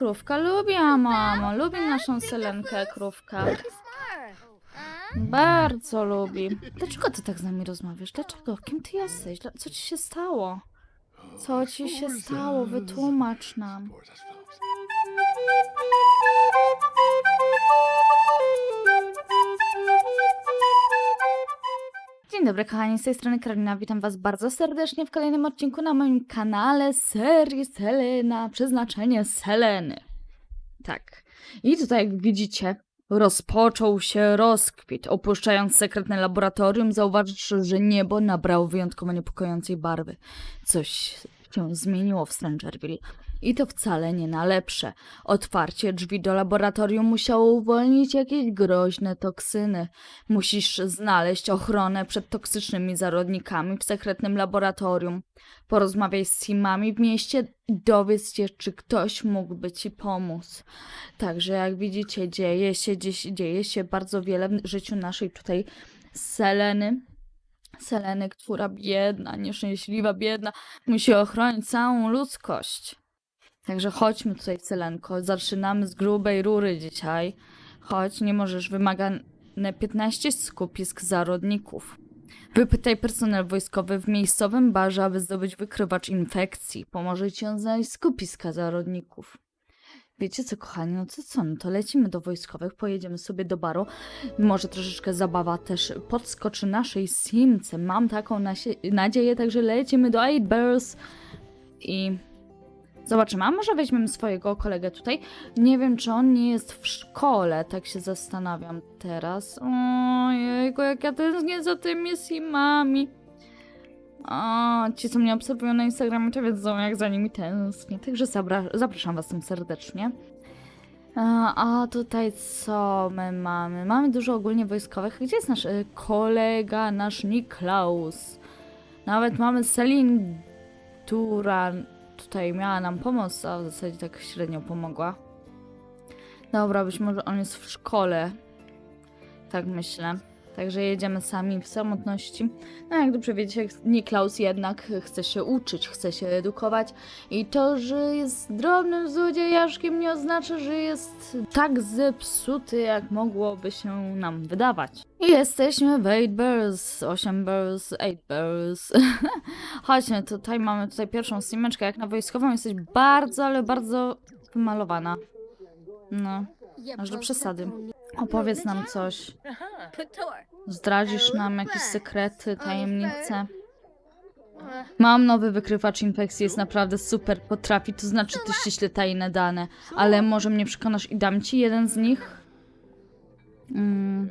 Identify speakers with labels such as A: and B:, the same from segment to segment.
A: Krówka lubi, a mamo, lubi naszą Selenkę, krówka. Bardzo lubi. Dlaczego ty tak z nami rozmawiasz? Dlaczego? Kim ty jesteś? Co ci się stało? Co ci się stało? Wytłumacz nam. Dzień dobry kochani, z tej strony Karolina, witam was bardzo serdecznie w kolejnym odcinku na moim kanale serii Selena, przeznaczenie Seleny. Tak. I tutaj jak widzicie, rozpoczął się rozkwit. Opuszczając sekretne laboratorium, zauważysz, że niebo nabrało wyjątkowo niepokojącej barwy. Coś się zmieniło w Strangerville. I to wcale nie na lepsze. Otwarcie drzwi do laboratorium musiało uwolnić jakieś groźne toksyny. Musisz znaleźć ochronę przed toksycznymi zarodnikami w sekretnym laboratorium. Porozmawiaj z Simami w mieście i dowiedz się, czy ktoś mógłby ci pomóc. Także jak widzicie, dzieje się, dzieje się bardzo wiele w życiu naszej tutaj Seleny. Seleny, która biedna, nieszczęśliwa, biedna, musi ochronić całą ludzkość. Także chodźmy tutaj, Selenko. Zaczynamy z grubej rury dzisiaj. Chodź, nie możesz, wymagane 15 skupisk zarodników. Wypytaj personel wojskowy w miejscowym barze, aby zdobyć wykrywacz infekcji. Pomoże ci on znaleźć skupiska zarodników. Wiecie co, kochani, no co co, no to lecimy do wojskowych, pojedziemy sobie do baru. Może troszeczkę zabawa też podskoczy naszej simce. Mam taką nadzieję, także lecimy do 8 Bears i zobaczymy. A może weźmiemy swojego kolegę tutaj? Nie wiem, czy on nie jest w szkole, tak się zastanawiam teraz. Ojejku, jak ja tęsknię za tymi simami. O, ci, co mnie obserwują na Instagramie, to wiedzą, jak za nimi tęsknię. Także zapraszam was tam serdecznie. A, a tutaj co my mamy? Mamy dużo ogólnie wojskowych. Gdzie jest nasz y, kolega, nasz Niklaus? Nawet mamy Selin, która tutaj miała nam pomoc, a w zasadzie tak średnio pomogła. Dobra, być może on jest w szkole. Tak myślę. Także jedziemy sami w samotności. No jak dobrze wiecie, Niklaus jednak chce się uczyć, chce się edukować. I to, że jest drobnym złodziejaszkiem nie oznacza, że jest tak zepsuty, jak mogłoby się nam wydawać. I jesteśmy w 8 Bears, 8 Bears, 8 Bears. Chodźmy, tutaj mamy tutaj pierwszą simeczkę. Jak na wojskową jesteś bardzo, ale bardzo wymalowana. No, aż do przesady. Opowiedz nam coś. Zdradzisz nam jakieś sekrety, tajemnice. Mam nowy wykrywacz infekcji, jest naprawdę super, potrafi, to znaczy ty ściśle tajne dane, ale może mnie przekonasz i dam ci jeden z nich? Mm.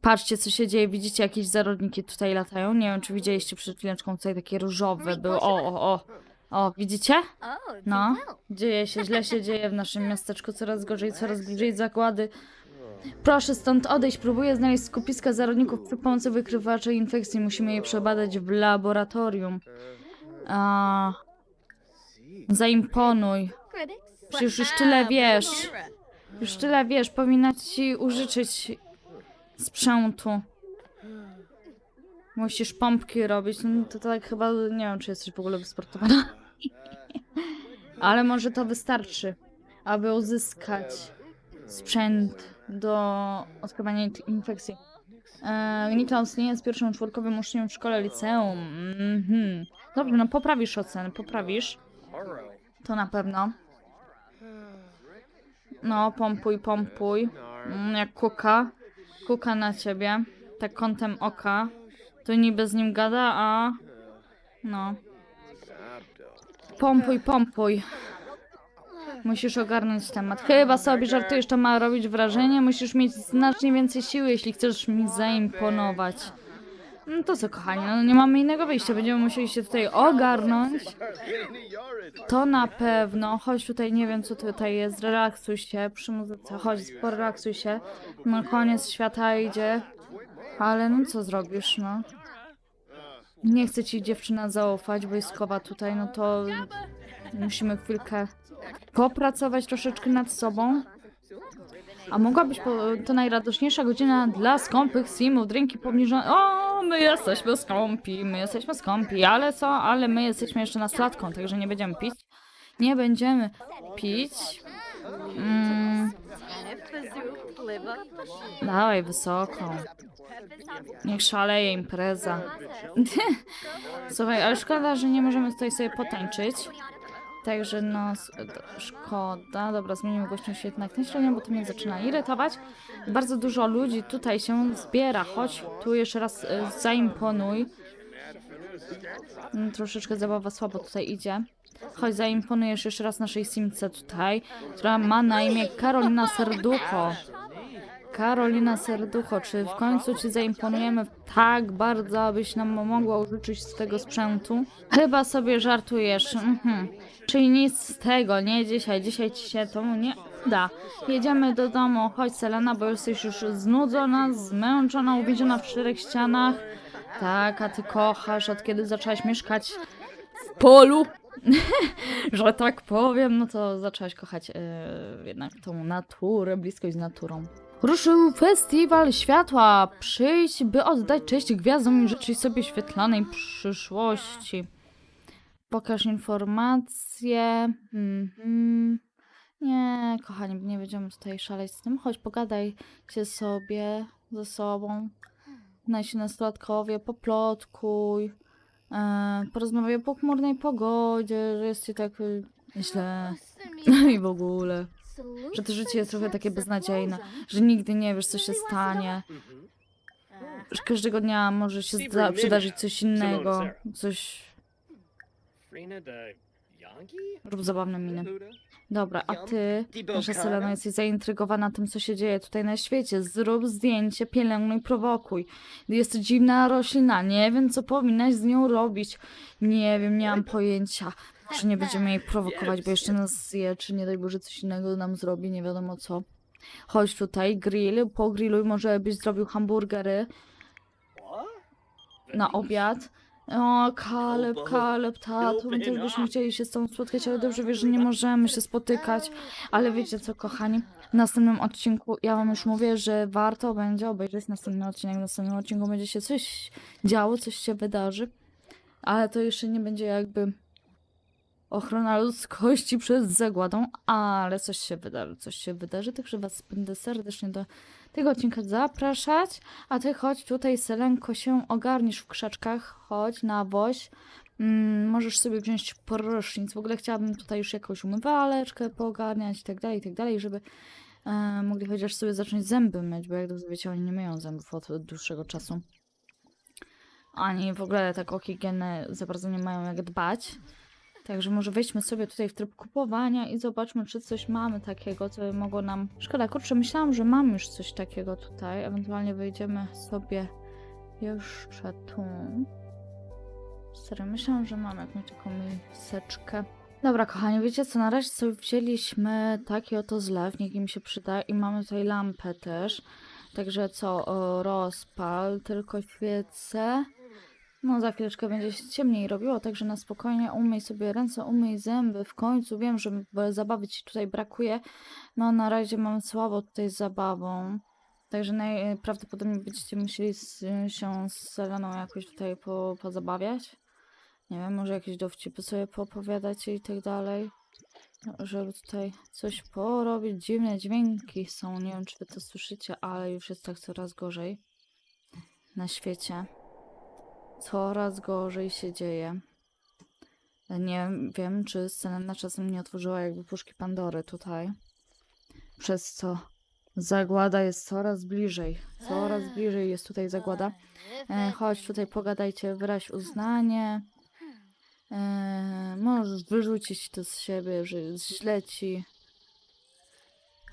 A: Patrzcie, co się dzieje, widzicie jakieś zarodniki tutaj latają? Nie wiem, czy widzieliście przed chwileczką tutaj takie różowe były, o, o, o, o, widzicie? No, dzieje się, źle się dzieje w naszym miasteczku, coraz gorzej, coraz bliżej zagłady. Proszę stąd odejść, próbuję znaleźć skupiska zarodników przy pomocy wykrywacza infekcji. Musimy je przebadać w laboratorium. A... Zaimponuj. Przecież już tyle wiesz. Już tyle wiesz, powinna ci użyczyć sprzętu. Musisz pompki robić. No to tak chyba, nie wiem, czy jesteś w ogóle wysportowana. Ale może to wystarczy, aby uzyskać sprzęt do odkrywania in- infekcji. E, Niklaus nie jest pierwszym członkowym uczniem w szkole liceum. Mhm. Dobrze, no poprawisz ocenę, poprawisz. To na pewno. No, pompuj, pompuj. Mm, jak kuka. Kuka na ciebie. Tak kątem oka. To niby z nim gada, a... No. Pompuj, pompuj. Musisz ogarnąć temat. Chyba sobie żartujesz, to ma robić wrażenie. Musisz mieć znacznie więcej siły, jeśli chcesz mi zaimponować. No to co, kochani, no nie mamy innego wyjścia. Będziemy musieli się tutaj ogarnąć. To na pewno. Chodź tutaj, nie wiem co tutaj jest. Relaksuj się przy muzyce. Chodź, porelaksuj się. No koniec świata idzie. Ale no co zrobisz, no? Nie chce ci dziewczyna zaufać, wojskowa tutaj, no to musimy chwilkę popracować troszeczkę nad sobą. A mogłabyś, po, to najradośniejsza godzina dla skąpych simów, drinki pomniejszone. O, my jesteśmy skąpi, my jesteśmy skąpi, ale co, ale my jesteśmy jeszcze nastolatką, także nie będziemy pić. Nie będziemy pić. Mm, dawaj wysoką. Niech szaleje impreza. Słuchaj, ale szkoda, że nie możemy tutaj sobie potańczyć. Także no, szkoda. Dobra, zmienimy głośność jednak na średnią, bo to mnie zaczyna irytować. Bardzo dużo ludzi tutaj się zbiera. Chodź, tu jeszcze raz y, zaimponuj. Mm, Troszeczkę zabawa słabo tutaj idzie. Chodź, zaimponujesz jeszcze raz naszej simce tutaj, która ma na imię Karolina Serducho. Karolina Serducho, czy w końcu ci zaimponujemy tak bardzo, abyś nam mogła użyczyć z tego sprzętu? Chyba sobie żartujesz. Mhm. Czyli nic z tego, nie dzisiaj. Dzisiaj ci się to nie da. Jedziemy do domu. Chodź, Selena, bo jesteś już znudzona, zmęczona, uwięziona w czterech ścianach. Tak, a ty kochasz, od kiedy zaczęłaś mieszkać w polu. że tak powiem, no to zaczęłaś kochać e, jednak tą naturę, bliskość z naturą. Ruszył festiwal światła. Przyjdź, by oddać cześć gwiazdom i życzyć sobie świetlanej przyszłości. Pokaż informacje. Mhm. Nie, kochani, nie będziemy tutaj szaleć z tym. Chodź, pogadajcie sobie ze sobą. Nasi nastolatkowie, poplotkuj. E, porozmawiaj o pochmurnej pogodzie, że jest ci tak y, źle. I w ogóle. Że to życie jest trochę takie beznadziejne, że nigdy nie wiesz, co się stanie. Że każdego dnia może się zda- przydarzyć coś innego. Coś. Rób zabawne miny. Dobra, a ty, nasza Selena, jesteś zaintrygowana tym, co się dzieje tutaj na świecie. Zrób zdjęcie, pielęgnuj, prowokuj. Jest to dziwna roślina, nie wiem, co powinnaś z nią robić. Nie wiem, nie mam pojęcia. Czy nie będziemy jej prowokować, bo jeszcze nas zje, czy nie daj Boże coś innego nam zrobi, nie wiadomo co. Chodź tutaj, grill, pogrilluj, może byś zrobił hamburgery na obiad. O, Kaleb, Kaleb, tato, my też byśmy chcieli się z tobą spotkać, ale dobrze wiesz, że nie możemy się spotykać. Ale wiecie co, kochani, w następnym odcinku, ja wam już mówię, że warto będzie obejrzeć następny odcinek. W następnym odcinku będzie się coś działo, coś się wydarzy. Ale to jeszcze nie będzie jakby ochrona ludzkości przed zagładą, ale coś się wydarzy, coś się wydarzy, także was będę serdecznie do tego odcinka zapraszać, a ty chodź tutaj, Selenko, się ogarniesz w krzaczkach, chodź na woź, mm, możesz sobie wziąć prysznic, w ogóle chciałabym tutaj już jakąś umywaleczkę poogarniać i tak dalej, i tak dalej, żeby e, mogli chociaż sobie zacząć zęby myć, bo jak dobrze wiecie, oni nie myją zębów od dłuższego czasu. Ani w ogóle tak o higienę za bardzo nie mają jak dbać. Także może wejdźmy sobie tutaj w tryb kupowania i zobaczmy, czy coś mamy takiego, co by mogło nam... Szkoda, kurczę, myślałam, że mam już coś takiego tutaj. Ewentualnie wejdziemy sobie jeszcze tu. Serio, myślałam, że mam jakąś taką miseczkę. Dobra, kochani, wiecie co, na razie sobie wzięliśmy taki oto zlew, niech im się przyda i mamy tutaj lampę też. Także co, o, rozpal, tylko świecę. No, za chwileczkę będzie się ciemniej robiło, także na spokojnie umyj sobie ręce, umyj zęby. W końcu wiem, że zabawy ci tutaj brakuje. No, na razie mam słabo tutaj z zabawą. Także najprawdopodobniej będziecie musieli z, się z Seleną jakoś tutaj po, pozabawiać. Nie wiem, może jakieś dowcipy sobie poopowiadać i tak dalej. Żeby tutaj coś porobić. Dziwne dźwięki są, nie wiem czy wy to słyszycie, ale już jest tak coraz gorzej na świecie coraz gorzej się dzieje. Nie wiem, czy Selena czasem nie otworzyła jakby puszki Pandory tutaj. Przez co zagłada jest coraz bliżej. Coraz bliżej jest tutaj zagłada. E, chodź tutaj pogadajcie, wyraź uznanie. E, możesz wyrzucić to z siebie, że źle ci.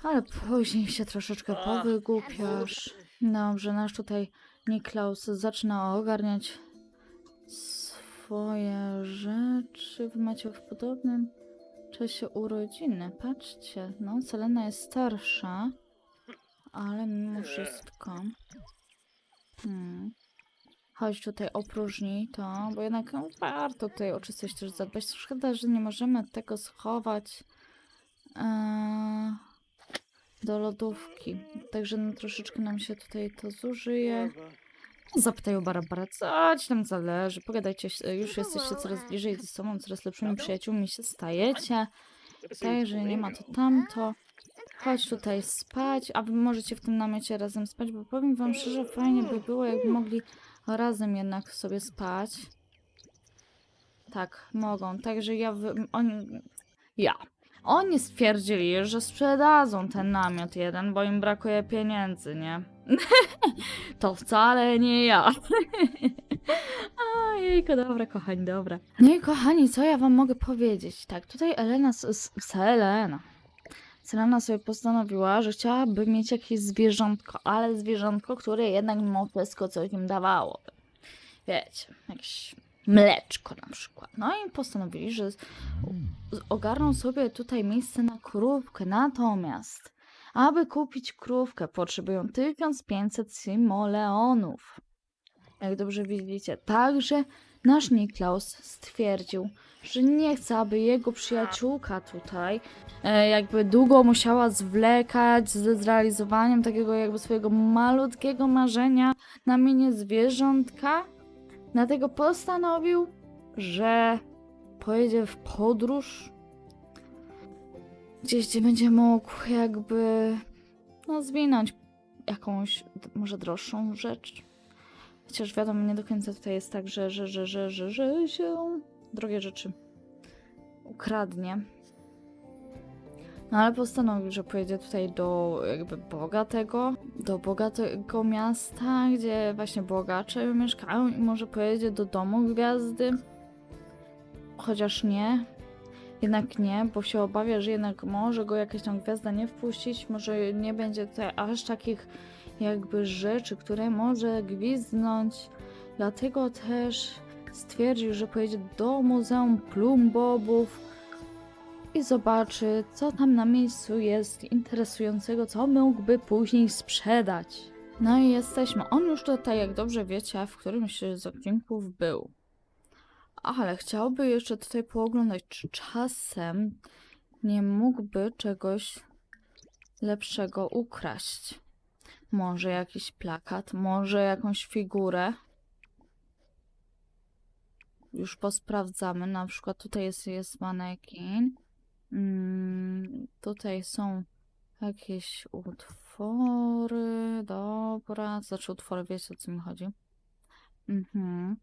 A: Ale później się troszeczkę powygłupiasz. Dobrze, nasz tutaj Niklaus zaczyna ogarniać swoje rzeczy. Wy macie w podobnym czasie urodziny. Patrzcie, no, Selena jest starsza, ale mimo wszystko. Hmm. Chodź tutaj opróżnij to, bo jednak no, warto tutaj o czystość też zadbać. Szkoda, że nie możemy tego schować eee, do lodówki. Także no, troszeczkę nam się tutaj to zużyje. Zapytaj o Barabara, co ci tam zależy, pogadajcie, się- już jesteście coraz bliżej ze sobą, coraz lepszymi przyjaciółmi się stajecie, także nie ma to tamto. Chodź tutaj spać, a wy możecie w tym namiocie razem spać, bo powiem wam szczerze, fajnie by było, jakby mogli razem jednak sobie spać. Tak, mogą, także ja, wy, oni, ja. Oni stwierdzili, że sprzedadzą ten namiot jeden, bo im brakuje pieniędzy, nie? to wcale nie ja. Ojejku, dobra, kochani, dobra. No i kochani, co ja wam mogę powiedzieć? Tak, tutaj Elena, s- s- Selena. Selena sobie postanowiła, że chciałaby mieć jakieś zwierzątko, ale zwierzątko, które jednak mimo wszystko coś im dawało. Wiecie, jakieś mleczko na przykład. No i postanowili, że z- ogarną sobie tutaj miejsce na krówkę. Natomiast, aby kupić krówkę, potrzebują 1500 simoleonów. Jak dobrze widzicie. Także nasz Niklaus stwierdził, że nie chce, aby jego przyjaciółka tutaj e, jakby długo musiała zwlekać ze zrealizowaniem takiego jakby swojego malutkiego marzenia na mienie zwierzątka. Dlatego postanowił, że pojedzie w podróż gdzieś, gdzie będzie mógł jakby no zwinąć jakąś może droższą rzecz. Chociaż wiadomo, nie do końca tutaj jest tak, że, że, że, że, że, że się drogie rzeczy ukradnie. No ale postanowił, że pojedzie tutaj do jakby bogatego, do bogatego miasta, gdzie właśnie bogacze mieszkają i może pojedzie do domu gwiazdy. Chociaż nie. Jednak nie, bo się obawia, że jednak może go jakaś tam gwiazda nie wpuścić, może nie będzie tutaj aż takich jakby rzeczy, które może gwizdnąć. Dlatego też stwierdził, że pojedzie do Muzeum Plumbobów i zobaczy, co tam na miejscu jest interesującego, co mógłby później sprzedać. No i jesteśmy. On już tutaj, jak dobrze wiecie, w którymś z odcinków był. Ale chciałby jeszcze tutaj pooglądać, czy czasem nie mógłby czegoś lepszego ukraść. Może jakiś plakat, może jakąś figurę. Już posprawdzamy. Na przykład tutaj jest, jest manekin. Mm, tutaj są jakieś utwory. Dobra. Znaczy utwory, wiecie o co mi chodzi. Mhm.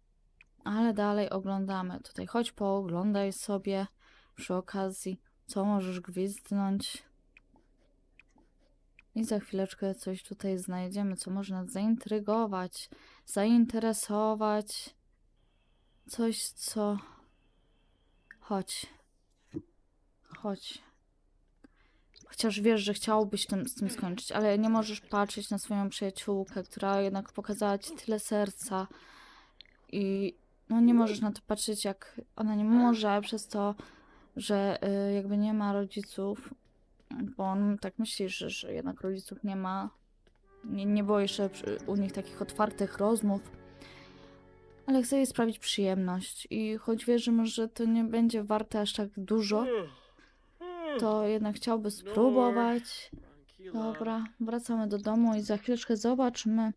A: Ale dalej oglądamy. Tutaj chodź pooglądaj sobie przy okazji, co możesz gwizdnąć. I za chwileczkę coś tutaj znajdziemy, co może nas zaintrygować, zainteresować. Coś, co. Chodź. Chodź. Chociaż wiesz, że chciałbyś tym, z tym skończyć, ale nie możesz patrzeć na swoją przyjaciółkę, która jednak pokazała ci tyle serca. I no nie możesz na to patrzeć, jak ona nie może, przez to, że y, jakby nie ma rodziców, bo on tak myśli, że, że jednak rodziców nie ma. Nie, nie było jeszcze u nich takich otwartych rozmów. Ale chce jej sprawić przyjemność. I choć wie, że może to nie będzie warte aż tak dużo, to jednak chciałby spróbować. Dobra, wracamy do domu i za chwileczkę zobaczymy,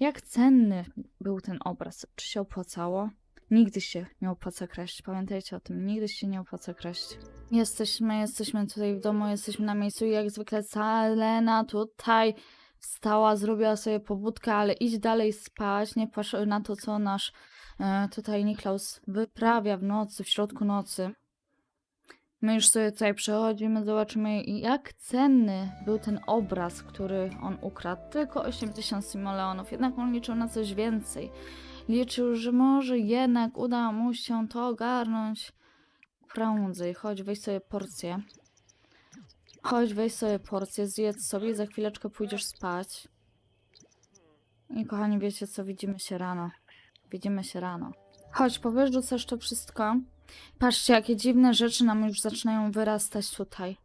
A: jak cenny był ten obraz. Czy się opłacało? Nigdy się nie opłaca kraść. Pamiętajcie o tym, nigdy się nie opłaca kraść. Jesteśmy, jesteśmy tutaj w domu, jesteśmy na miejscu i jak zwykle Selena tutaj wstała, zrobiła sobie pobudkę, ale idź dalej spać, nie patrz na to, co nasz e, tutaj Niklaus wyprawia w nocy, w środku nocy. My już sobie tutaj przechodzimy, zobaczymy jak cenny był ten obraz, który on ukradł. Tylko 80 simoleonów, jednak on liczył na coś więcej. Liczył, że może jednak uda mu się to ogarnąć prędzej. Chodź, weź sobie porcję. Chodź, weź sobie porcję, zjedz sobie i za chwileczkę pójdziesz spać. I kochani, wiecie co, widzimy się rano. Widzimy się rano. Chodź, powyrzucasz to wszystko. Patrzcie, jakie dziwne rzeczy nam już zaczynają wyrastać tutaj.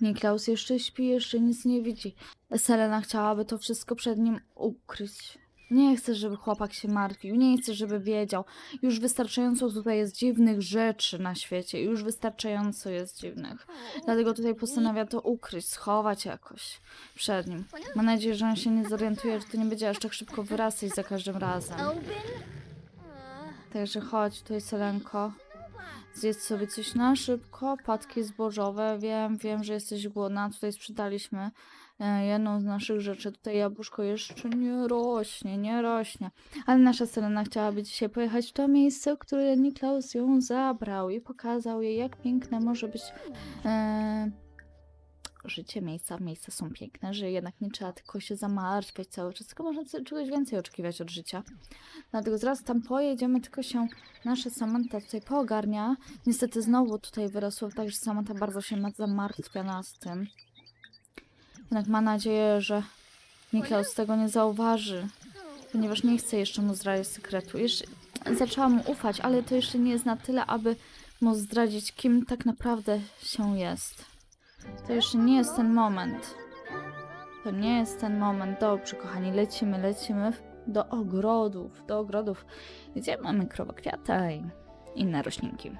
A: Niklaus jeszcze śpi, jeszcze nic nie widzi. Selena chciałaby to wszystko przed nim ukryć. Nie chcę, żeby chłopak się martwił, nie chcę, żeby wiedział. Już wystarczająco tutaj jest dziwnych rzeczy na świecie, już wystarczająco jest dziwnych. Dlatego tutaj postanawia to ukryć, schować jakoś przed nim. Mam nadzieję, że on się nie zorientuje, że to nie będzie aż tak szybko wyrastać za każdym razem. Także chodź tutaj, Selenko. Zjedz sobie coś na szybko, patki zbożowe. Wiem, wiem, że jesteś głodna. Tutaj sprzedaliśmy jedną z naszych rzeczy. Tutaj jabłuszko jeszcze nie rośnie, nie rośnie. Ale nasza Selena chciałaby dzisiaj pojechać w to miejsce, które Niklaus ją zabrał i pokazał jej, jak piękne może być e, życie, miejsca. Miejsca są piękne, że jednak nie trzeba tylko się zamartwiać cały czas, tylko można czegoś więcej oczekiwać od życia. Dlatego zaraz tam pojedziemy, tylko się nasza Samantha tutaj poogarnia. Niestety znowu tutaj wyrosło, także Samantha bardzo się ma- zamartwia nas tym. Jednak ma nadzieję, że Niklaus tego nie zauważy, ponieważ nie chce jeszcze mu zdradzić sekretu. Jeszcze zaczęła mu ufać, ale to jeszcze nie jest na tyle, aby mu zdradzić, kim tak naprawdę się jest. To jeszcze nie jest ten moment. To nie jest ten moment. Dobrze, kochani, lecimy, lecimy do ogrodów, do ogrodów, gdzie mamy krowokwiata i inne roślinki.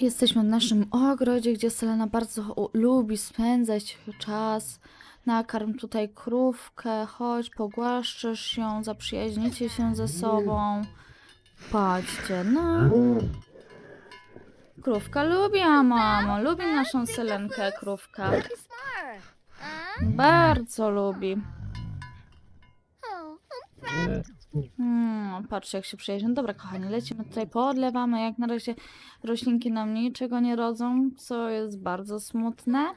A: Jesteśmy w naszym ogrodzie, gdzie Selena bardzo lubi spędzać czas. Nakarm tutaj krówkę, chodź, pogłaszczysz ją, zaprzyjaźnicie się ze sobą. Patrzcie, no. Krówka lubi, a mamo, lubi naszą Selenkę, krówka. Bardzo lubi. Hmm, patrzcie jak się przyjaźnią. Dobra, kochani, lecimy tutaj, podlewamy. Jak na razie roślinki nam niczego nie rodzą, co jest bardzo smutne.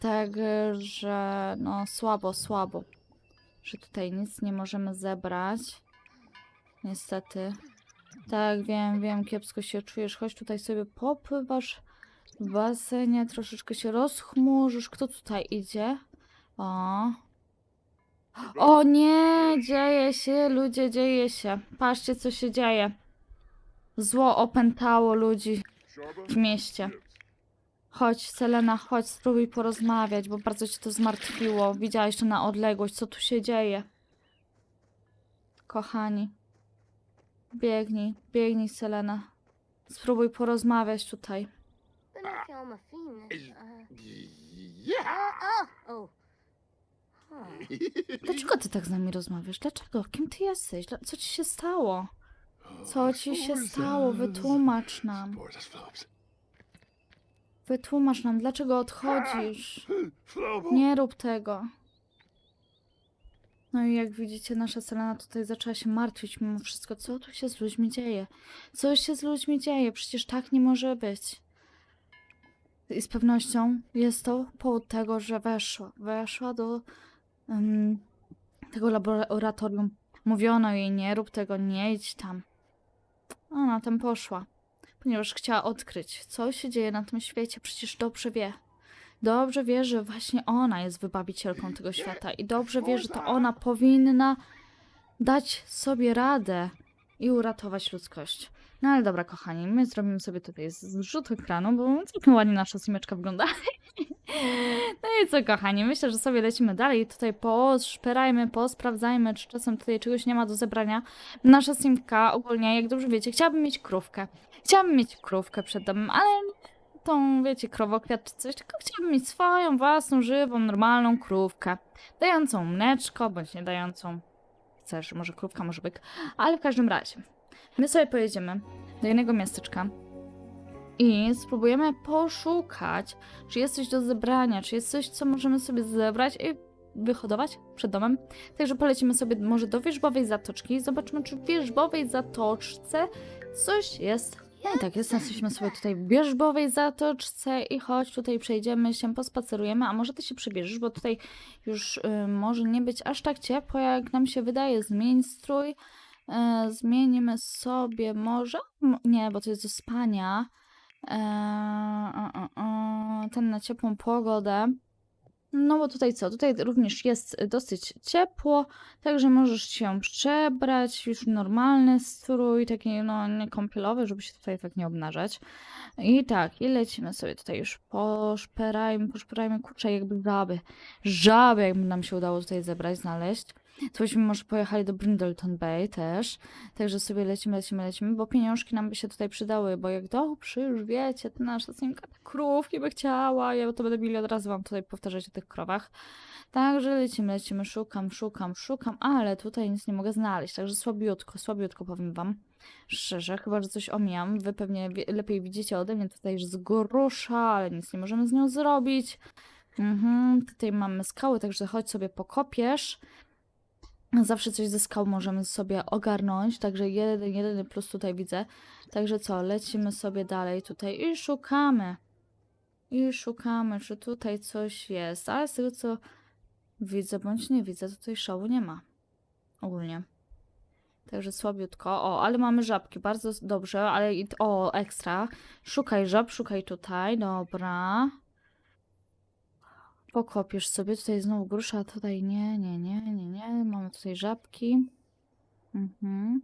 A: Także, no, słabo, słabo, że tutaj nic nie możemy zebrać. Niestety. Tak, wiem, wiem, kiepsko się czujesz. Chodź tutaj sobie popływasz w basenie, troszeczkę się rozchmurzysz. Kto tutaj idzie? O. O nie, dzieje się, ludzie, dzieje się. Patrzcie, co się dzieje. Zło opętało ludzi w mieście. Chodź, Selena, chodź, spróbuj porozmawiać, bo bardzo cię to zmartwiło. Widziałeś to na odległość, co tu się dzieje. Kochani. Biegnij, biegnij, Selena. Spróbuj porozmawiać tutaj. Dlaczego ty tak z nami rozmawiasz? Dlaczego? Kim ty jesteś? Dla- Co ci się stało? Co ci się stało? Wytłumacz nam. Wytłumacz nam, dlaczego odchodzisz. Nie rób tego. No i jak widzicie, nasza Selena tutaj zaczęła się martwić mimo wszystko. Co tu się z ludźmi dzieje? Co się z ludźmi dzieje? Przecież tak nie może być. I z pewnością jest to powód tego, że weszła. Weszła do em, tego laboratorium. Mówiono jej, nie rób tego, nie idź tam. Ona tam poszła, ponieważ chciała odkryć, co się dzieje na tym świecie. Przecież dobrze wie. Dobrze wie, że właśnie ona jest wybawicielką tego świata i dobrze wie, że to ona powinna dać sobie radę i uratować ludzkość. No ale dobra, kochani, my zrobimy sobie tutaj zrzut ekranu, bo całkiem ładnie nasza simeczka wygląda. No i co, kochani, myślę, że sobie lecimy dalej. Tutaj poszperajmy, posprawdzajmy, czy czasem tutaj czegoś nie ma do zebrania. Nasza simka ogólnie, jak dobrze wiecie, chciałabym mieć krówkę. Chciałabym mieć krówkę przed domem, ale tą, wiecie, krowokwiat czy coś, tylko chciałabym mieć swoją własną, żywą, normalną krówkę. Dającą mleczko, bądź nie dającą. Chcesz, może krówka, może byk. Ale w każdym razie, my sobie pojedziemy do jednego miasteczka i spróbujemy poszukać, czy jest coś do zebrania, czy jest coś, co możemy sobie zebrać i wyhodować przed domem. Także polecimy sobie może do wierzbowej zatoczki i zobaczmy, czy w wierzbowej zatoczce coś jest. No i tak, jest, jesteśmy sobie tutaj w wierzbowej zatoczce i chodź tutaj przejdziemy się, pospacerujemy, a może ty się przybierzesz, bo tutaj już y, może nie być aż tak ciepło, jak nam się wydaje. Zmień strój. E, zmienimy sobie może. Nie, bo to jest do spania. E, e, e, e, ten na ciepłą pogodę. No bo tutaj co? Tutaj również jest dosyć ciepło, także możesz się przebrać, już normalny strój, taki no nie kąpielowy, żeby się tutaj tak nie obnażać. I tak, i lecimy sobie tutaj już poszperajmy, poszperajmy, kurczę, jakby żaby, żaby jakby nam się udało tutaj zebrać, znaleźć. To byśmy może pojechali do Brindleton Bay też. Także sobie lecimy, lecimy, lecimy, bo pieniążki nam by się tutaj przydały, bo jak dobrze już wiecie, to nasza synka te krówki by chciała, ja to będę milion razy wam tutaj powtarzać o tych krowach. Także lecimy, lecimy, szukam, szukam, szukam, ale tutaj nic nie mogę znaleźć, także słabiutko, słabiutko powiem wam. Szczerze, chyba, że coś omijam. Wy pewnie lepiej widzicie ode mnie tutaj już z ale nic nie możemy z nią zrobić. Mhm, tutaj mamy skały, także chodź sobie pokopiesz. Zawsze coś ze skał możemy sobie ogarnąć, także jeden, jedyny plus tutaj widzę. Także co, lecimy sobie dalej tutaj i szukamy. I szukamy, czy tutaj coś jest. Ale z tego co widzę bądź nie widzę, tutaj szału nie ma. Ogólnie. Także słabiutko. O, ale mamy żabki, bardzo dobrze, ale o, ekstra. Szukaj żab, szukaj tutaj, dobra. Pokopiesz sobie, tutaj znowu grusza, tutaj nie, nie, nie, nie, nie. Mamy tutaj żabki. Mhm.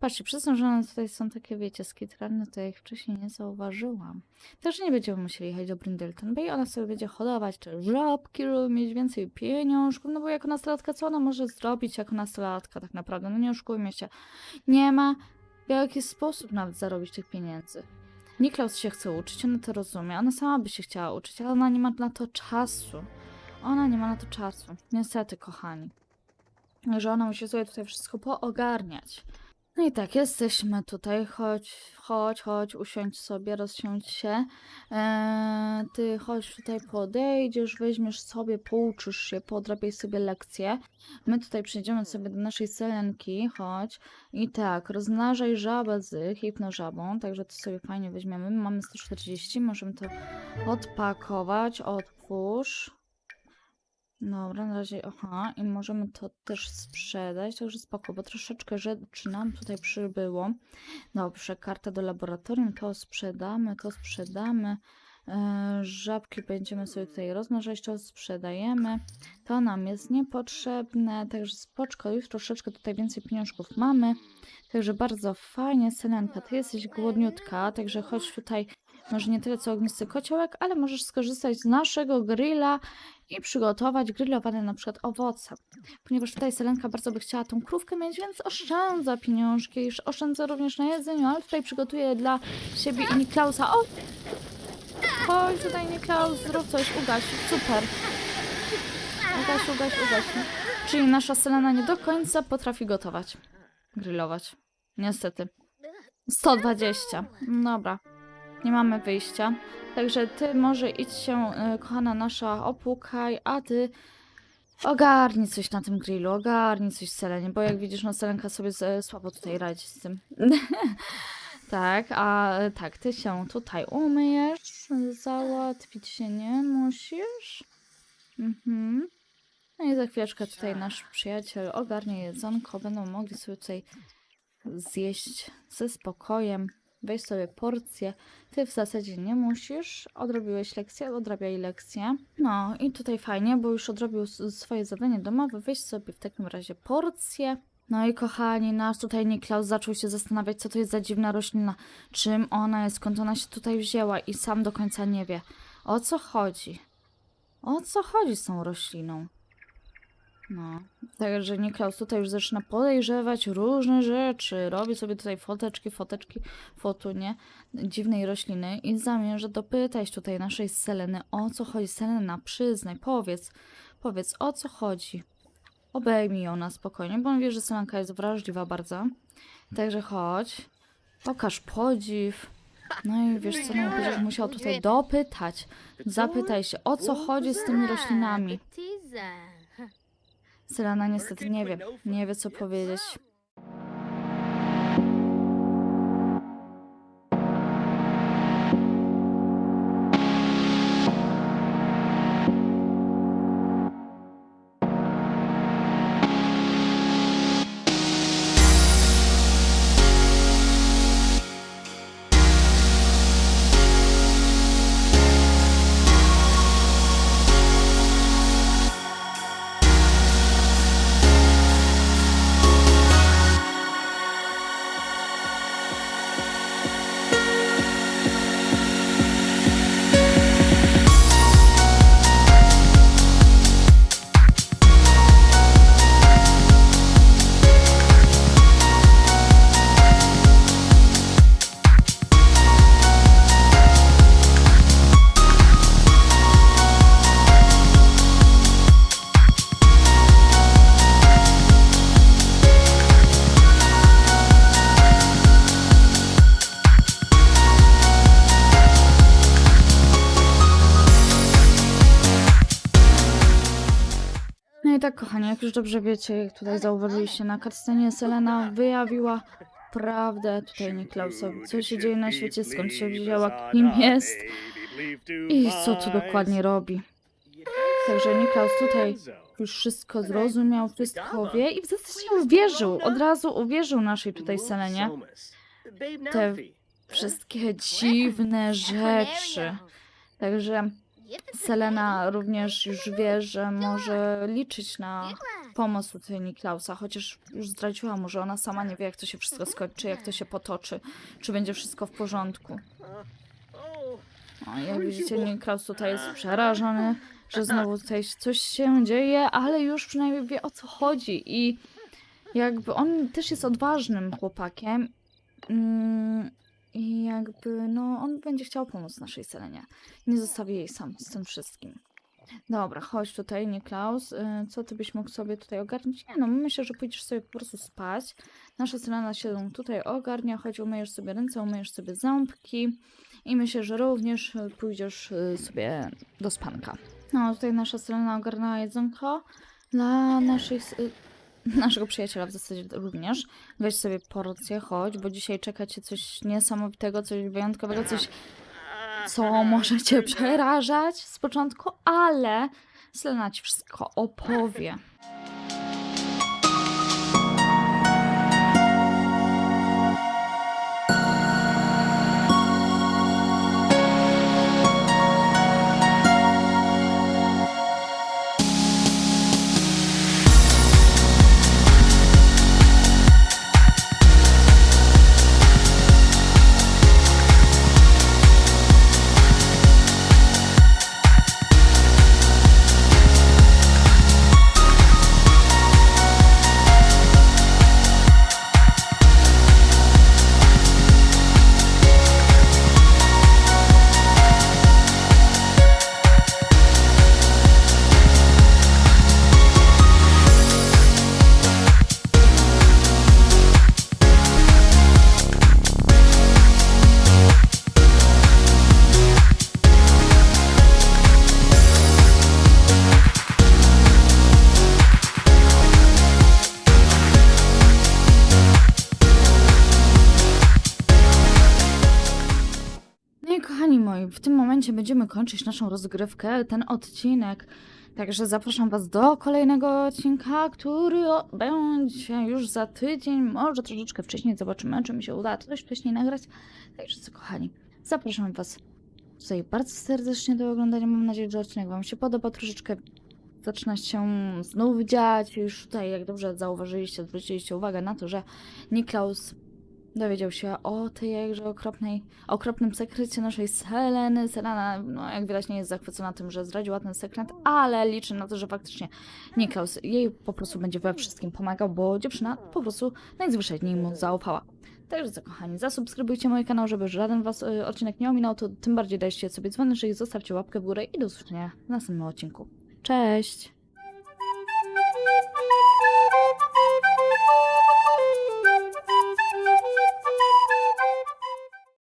A: Patrzcie, przez to, że one tutaj są takie, wiecie, skitrane, to ja ich wcześniej nie zauważyłam. Także nie będziemy musieli jechać do Brindleton Bay, ona sobie będzie hodować te żabki, żeby mieć więcej pieniążków, no bo jako nastolatka, co ona może zrobić jako nastolatka tak naprawdę? No nie oszukujmy się. Nie ma w jaki sposób nawet zarobić tych pieniędzy. Niklaus się chce uczyć, ona to rozumie, ona sama by się chciała uczyć, ale ona nie ma na to czasu. Ona nie ma na to czasu. Niestety, kochani. Że ona musi sobie tutaj wszystko poogarniać. No i tak, jesteśmy tutaj. Chodź, chodź, chodź, usiądź sobie, rozsiądź się. Eee, ty chodź tutaj, podejdziesz, weźmiesz sobie, pouczysz się, podrabiaj sobie lekcje. My tutaj przejdziemy sobie do naszej selenki, chodź. I tak, rozmnażaj żabę z hipnożabą, także to sobie fajnie weźmiemy. My mamy 140, możemy to odpakować, otwórz. Dobra, na razie, aha, i możemy to też sprzedać, także spoko, bo troszeczkę rzeczy nam tutaj przybyło. Dobrze, karta do laboratorium, to sprzedamy, to sprzedamy. E, żabki będziemy sobie tutaj rozmnażać, to sprzedajemy. To nam jest niepotrzebne, także spoczko, już troszeczkę tutaj więcej pieniążków mamy. Także bardzo fajnie, Selenka, ty jesteś głodniutka, także chodź tutaj, może nie tyle co ognisty kociołek, ale możesz skorzystać z naszego grilla i przygotować grillowane na przykład owoce. Ponieważ tutaj Selenka bardzo by chciała tą krówkę mieć, więc oszczędza pieniążki, oszczędza również na jedzeniu, ale tutaj przygotuje dla siebie i Niklausa. O! Chodź tutaj Niklaus, zrób coś, ugaś, super. Ugaś, ugaś, ugaś. Czyli nasza Selena nie do końca potrafi gotować. Grillować. Niestety. 120. Dobra. Nie mamy wyjścia. Także ty może idź się, y, kochana nasza, opłukaj, a ty ogarnij coś na tym grillu, ogarnij coś Selenie, bo jak widzisz, no Selenka sobie z, słabo tutaj radzi z tym. tak, a tak, ty się tutaj umyjesz, załatwić się nie musisz. Mhm. No i za chwileczkę tutaj nasz przyjaciel ogarnie jedzonko, będą mogli sobie tutaj zjeść ze spokojem, weź sobie porcję. Ty w zasadzie nie musisz, odrobiłeś lekcję, odrabiaj lekcję. No i tutaj fajnie, bo już odrobił swoje zadanie domowe, weź sobie w takim razie porcję. No i kochani, nasz tutaj Niklaus zaczął się zastanawiać, co to jest za dziwna roślina, czym ona jest, skąd ona się tutaj wzięła i sam do końca nie wie. O co chodzi? O co chodzi z tą rośliną? No, także Niklaus tutaj już zaczyna podejrzewać różne rzeczy. Robi sobie tutaj foteczki, foteczki, fotu, nie? Dziwnej rośliny i zamierza dopytać tutaj naszej Seleny, o co chodzi. Selena, przyznaj, powiedz, powiedz, o co chodzi. Obejmij ją na spokojnie, bo on wie, że Selenka jest wrażliwa bardzo. Także chodź, pokaż podziw. No i wiesz co, no, będziesz musiał tutaj dopytać. Zapytaj się, o co chodzi z tymi roślinami. Selena niestety nie wie, nie wie co powiedzieć. Już dobrze wiecie, jak tutaj zauważyliście na cutscenie, Selena wyjawiła prawdę tutaj Niklausowi, co się dzieje na świecie, skąd się wzięła, kim jest i co tu dokładnie robi. Także Niklaus tutaj już wszystko zrozumiał, wszystko wie i w zasadzie uwierzył, od razu uwierzył naszej tutaj Selenie. Te wszystkie dziwne rzeczy. Także Selena również już wie, że może liczyć na pomoc tutaj Niklausa, chociaż już zdradziła mu, że ona sama nie wie, jak to się wszystko skończy, jak to się potoczy, czy będzie wszystko w porządku. No, jak widzicie, Niklaus tutaj jest przerażony, że znowu tutaj coś się dzieje, ale już przynajmniej wie o co chodzi i jakby on też jest odważnym chłopakiem mm, i jakby no on będzie chciał pomóc naszej Selenie. Nie zostawi jej sam z tym wszystkim. Dobra, chodź tutaj, Niklaus. Y, Co ty byś mógł sobie tutaj ogarnąć? Nie no, myślę, że pójdziesz sobie po prostu spać. Nasza Selena się tutaj ogarnia, chodź umyjesz sobie ręce, umyjesz sobie ząbki i myślę, że również pójdziesz y, sobie do spanka. No, tutaj nasza Selena ogarnęła jedzonko dla naszej, s- y, naszego przyjaciela w zasadzie również. Weź sobie porcję, chodź, bo dzisiaj czeka cię coś niesamowitego, coś wyjątkowego, coś co może cię przerażać z początku, ale Selena ci wszystko opowie. Będziemy kończyć naszą rozgrywkę, ten odcinek. Także zapraszam Was do kolejnego odcinka, który będzie już za tydzień, może troszeczkę wcześniej. Zobaczymy, czy mi się uda coś wcześniej nagrać. Także co, kochani, zapraszam Was tutaj bardzo serdecznie do oglądania. Mam nadzieję, że odcinek Wam się podoba. Troszeczkę zaczyna się znów dziać. Już tutaj, jak dobrze zauważyliście, zwróciliście uwagę na to, że Niklaus dowiedział się o tej jakże okropnej, okropnym sekrecie naszej Seleny. Selena, no jak widać, nie jest zachwycona tym, że zdradziła ten sekret, ale liczy na to, że faktycznie Niklaus jej po prostu będzie we wszystkim pomagał, bo dziewczyna po prostu najzwyczajniej mu zaufała. Także co kochani, zasubskrybujcie mój kanał, żeby żaden was y, odcinek nie ominął, to tym bardziej dajcie sobie dzwoneczek, zostawcie łapkę w górę i do usłyszenia w następnym odcinku. Cześć!